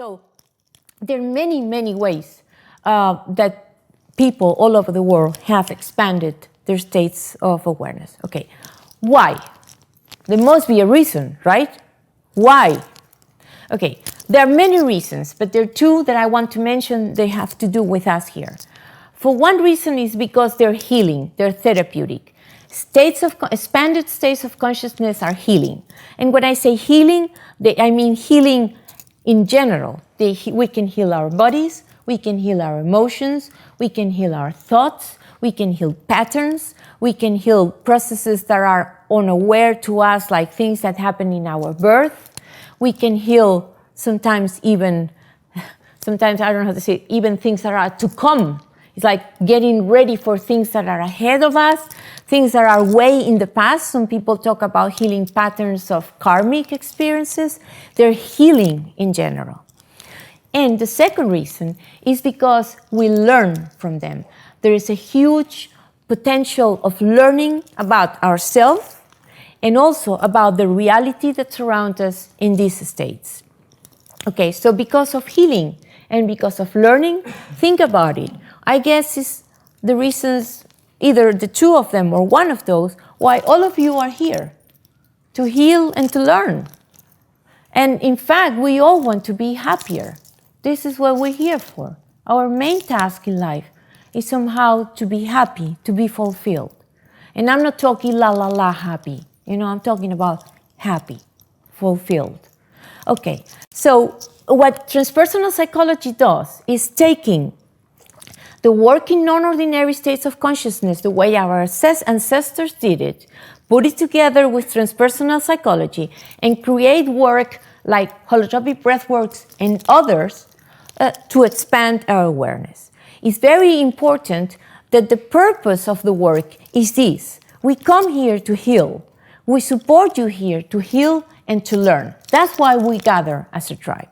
So there are many, many ways uh, that people all over the world have expanded their states of awareness. Okay, why? There must be a reason, right? Why? Okay, there are many reasons, but there are two that I want to mention. They have to do with us here. For one reason is because they're healing, they're therapeutic. States of expanded states of consciousness are healing. And when I say healing, they, I mean healing in general. They, we can heal our bodies, we can heal our emotions, we can heal our thoughts, we can heal patterns, we can heal processes that are unaware to us, like things that happen in our birth. We can heal sometimes even, sometimes I don't know how to say, it, even things that are to come. It's like getting ready for things that are ahead of us, things that are way in the past. Some people talk about healing patterns of karmic experiences. They're healing in general. And the second reason is because we learn from them. There is a huge potential of learning about ourselves and also about the reality that surrounds us in these states. Okay, so because of healing and because of learning, think about it. I guess is the reasons, either the two of them or one of those, why all of you are here to heal and to learn. And in fact, we all want to be happier. This is what we're here for. Our main task in life is somehow to be happy, to be fulfilled. And I'm not talking la la la happy. You know, I'm talking about happy, fulfilled. Okay, so what transpersonal psychology does is taking the work in non ordinary states of consciousness, the way our ancestors did it, put it together with transpersonal psychology, and create work like holotropic breathworks and others uh, to expand our awareness. It's very important that the purpose of the work is this we come here to heal. We support you here to heal and to learn. That's why we gather as a tribe.